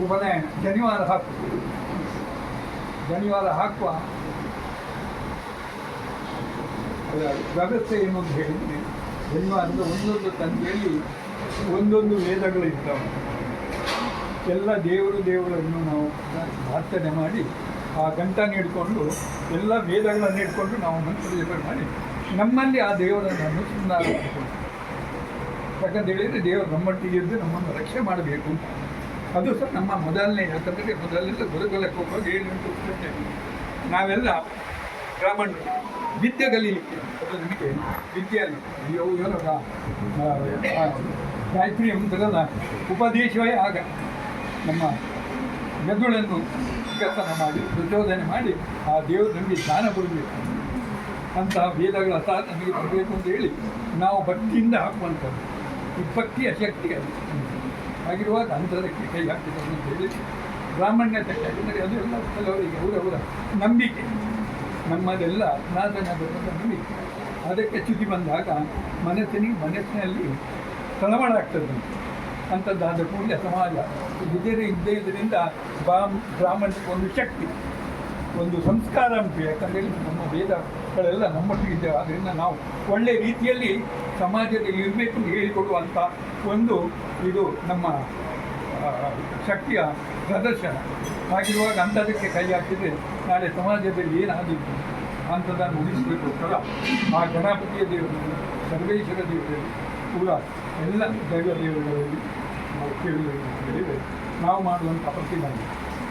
ಉಪನಯನ ಜನಿವಾರ ಹಾಕು. ಜನಿವಾರ ಹಾಕುವ ವ್ಯವಸ್ಥೆ ಏನು ಅಂತ ಹೇಳಿದ್ರೆ ಶನಿವಾರದ ಒಂದೊಂದು ತಂದೆಯಲ್ಲಿ ಒಂದೊಂದು ವೇದಗಳು ಇರ್ತವೆ ಎಲ್ಲ ದೇವರು ದೇವರನ್ನು ನಾವು ಪ್ರಾರ್ಥನೆ ಮಾಡಿ ಆ ಗಂಟ ನೀಡಿಕೊಂಡು, ಎಲ್ಲ ವೇದಗಳನ್ನು ಇಟ್ಕೊಂಡು ನಾವು ಮಂತ್ರ ಮಾಡಿ ನಮ್ಮಲ್ಲಿ ಆ ದೇವರನ್ನು ಮಾಡಿಕೊಂಡು ಯಾಕಂತ ಹೇಳಿದರೆ ದೇವರು ನಮ್ಮೊಟ್ಟಿಗೆ ಇದ್ದು ನಮ್ಮನ್ನು ರಕ್ಷೆ ಮಾಡಬೇಕು ಅಂತ. ಅದು ಸಹ ನಮ್ಮ ಮೊದಲನೇ, ಯಾಕಂದರೆ ಮೊದಲೆಲ್ಲ ಗುರುಗಳಕ್ಕೆ ಹೋಗುವಾಗ ಏಳೆಂಟು ವರ್ಷ ನಾವೆಲ್ಲ ಬ್ರಾಹ್ಮಣರು. ವಿದ್ಯೆ ಕಲೀಲಿಕ್ಕೆ. ಅದು ನಮಗೆ ವಿದ್ಯೆಯಲ್ಲಿ. ಅಯ್ಯೋ ಏನಲ್ಲ ಗಾಯತ್ರಿ ಮಂತ್ರದ ಉಪದೇಶವೇ ಆಗ. ನಮ್ಮ ಮೆದುಳನ್ನು ವಿಕಸನ ಮಾಡಿ, ಪ್ರಚೋದನೆ ಮಾಡಿ ಆ ದೇವರು ನಮಗೆ ಜ್ಞಾನ ಕೊಡಬೇಕು. ಅಂತ ವೇದಗಳ ಸಹ ನಮಗೆ ಬರಬೇಕು ಅಂತ ಹೇಳಿ ನಾವು ಭಕ್ತಿಯಿಂದ ಹಾಕುವಂಥದ್ದು. ಈ ಭಕ್ತಿಯ ಶಕ್ತಿ ಅದು ಹಾಗಿರುವಾಗ ಅಂತರಕ್ಕೆ ಕೈ ಹಾಕಿದ್ದಾರೆ ಅಂತ ಹೇಳಿ ಬ್ರಾಹ್ಮಣ್ಯತೆ ಯಾಕೆಂದರೆ ಅದು ಎಲ್ಲ ಕೆಲವರಿಗೆ ಅವರವರ ನಂಬಿಕೆ. ನಮ್ಮದೆಲ್ಲ ಧರ್ಮದ ನಂಬಿಕೆ. ಅದಕ್ಕೆ ಚ್ಯುತಿ ಬಂದಾಗ ಮನಸ್ಸಿನಿಗೆ ಮನಸ್ಸಿನಲ್ಲಿ ತಳಮಳ ಆಗ್ತದೆ. ಅಂಥದ್ದಾದ ಕೂಡಲೇ ಸಮಾಜ. ಇದ್ದರೆ ಇದ್ದೇ ಇದರಿಂದ ಬ್ರಾಹ್ಮಣಕ್ಕೆ ಒಂದು ಶಕ್ತಿ. ಒಂದು ಸಂಸ್ಕಾರ ಉಂಟು ಯಾಕಂದರೆ ನಮ್ಮ ವೇದಗಳೆಲ್ಲ ಇದೆ ಅದರಿಂದ ನಾವು ಒಳ್ಳೆಯ ರೀತಿಯಲ್ಲಿ ಸಮಾಜದಲ್ಲಿ ಇರಬೇಕು ಅಂತ ಹೇಳಿಕೊಡುವಂಥ ಒಂದು ಇದು ನಮ್ಮ ಶಕ್ತಿಯ ಪ್ರದರ್ಶನ. ಹಾಗಿರುವಾಗ ಅಂಥದಕ್ಕೆ ಕೈ ಹಾಕಿದರೆ ನಾಳೆ ಸಮಾಜದಲ್ಲಿ ಏನಾಗಿತ್ತು ಅಂಥದ್ದನ್ನು ಉಳಿಸಬೇಕೋಸ್ಕರ ಆ ಗಣಪತಿಯ ದೇವರಲ್ಲಿ, ಸರ್ವೇಶ್ವರ ದೇವರಲ್ಲಿ ಕೂಡ ಎಲ್ಲ ದೈವ ದೇವರುಗಳಲ್ಲಿ ನಾವು ಕೇಳುವುದೇನೆಂದರೆ ನಾವು ಮಾಡುವಂಥ ಪ್ರತಿಭಟನೆ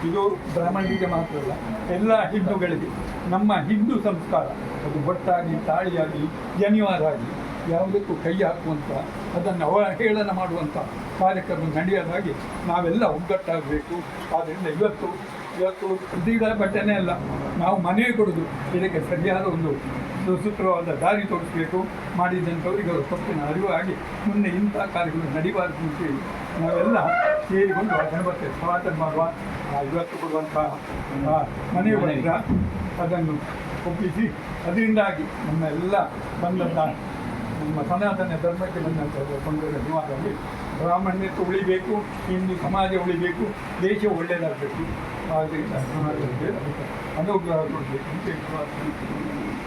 ಇದು ಬ್ರಾಹ್ಮಣರಿಗೆ ಮಾತ್ರ ಅಲ್ಲ, ಎಲ್ಲ ಹಿಂದೂಗಳಿಗೆ, ನಮ್ಮ ಹಿಂದೂ ಸಂಸ್ಕಾರ. ಅದು ಒಟ್ಟಾಗಿ ತಾಳಿಯಾಗಿ, ಜನಿವಾರ ಆಗಿ, ಯಾವುದಕ್ಕೂ ಕೈ ಹಾಕುವಂಥ ಅದನ್ನು ಅವಹೇಳನ ಮಾಡುವಂಥ ಕಾರ್ಯಕ್ರಮ ನಡೆಯೋದಾಗಿ ನಾವೆಲ್ಲ ಒಗ್ಗಟ್ಟಾಗಬೇಕು. ಆದ್ದರಿಂದ ಇವತ್ತು ಇವತ್ತು ಇದೀಗ ಬಟ್ಟೆನೇ ಅಲ್ಲ, ನಾವು ಮನೆಗೆ ಕೊಡೋದು. ಇದಕ್ಕೆ ಸರಿಯಾದ ಒಂದು ಸುಸೂತ್ರವಾದ ದಾರಿ ತೋರಿಸಬೇಕು. ಮಾಡಿದಂಥವ್ರಿಗೆ ಅವರು ತಪ್ಪಿನ ಅರಿವು ಆಗಿ ಮುಂದೆ ಇಂಥ ಕಾರ್ಯಗಳು ನಡೀಬಾರ್ದು ಅಂತೇಳಿ ನಾವೆಲ್ಲ ಸೇರಿಕೊಂಡು ಗಣಪತಿ ಸನಾತನ ಮಾಡುವ? ಆ ಇವತ್ತು ಕೊಡುವಂಥ ನಮ್ಮ ಮನೆಯ ಬಳಿಕ ಅದನ್ನು ಒಪ್ಪಿಸಿ ಅದರಿಂದಾಗಿ ನಮ್ಮ ಎಲ್ಲ ಬಂದಂಥ ನಮ್ಮ ಸನಾತನ ಧರ್ಮಕ್ಕೆ ಬಂದಂಥ ಕೊಂಡೊಯ್ದ ನಿವಾಸದಲ್ಲಿ ಬ್ರಾಹ್ಮಣ್ಯಕ್ಕೆ ಉಳಿಬೇಕು ಹಿಂದೂ ಸಮಾಜ ಉಳಿಬೇಕು ದೇಶ ಒಳ್ಳೆಯದಾಗಬೇಕು ಆದ್ದರಿಂದ ಸಮಾಜಕ್ಕೆ ಅದಕ್ಕೆ ಅನುಗ್ರಹ ಕೊಡಬೇಕು ಅಂತ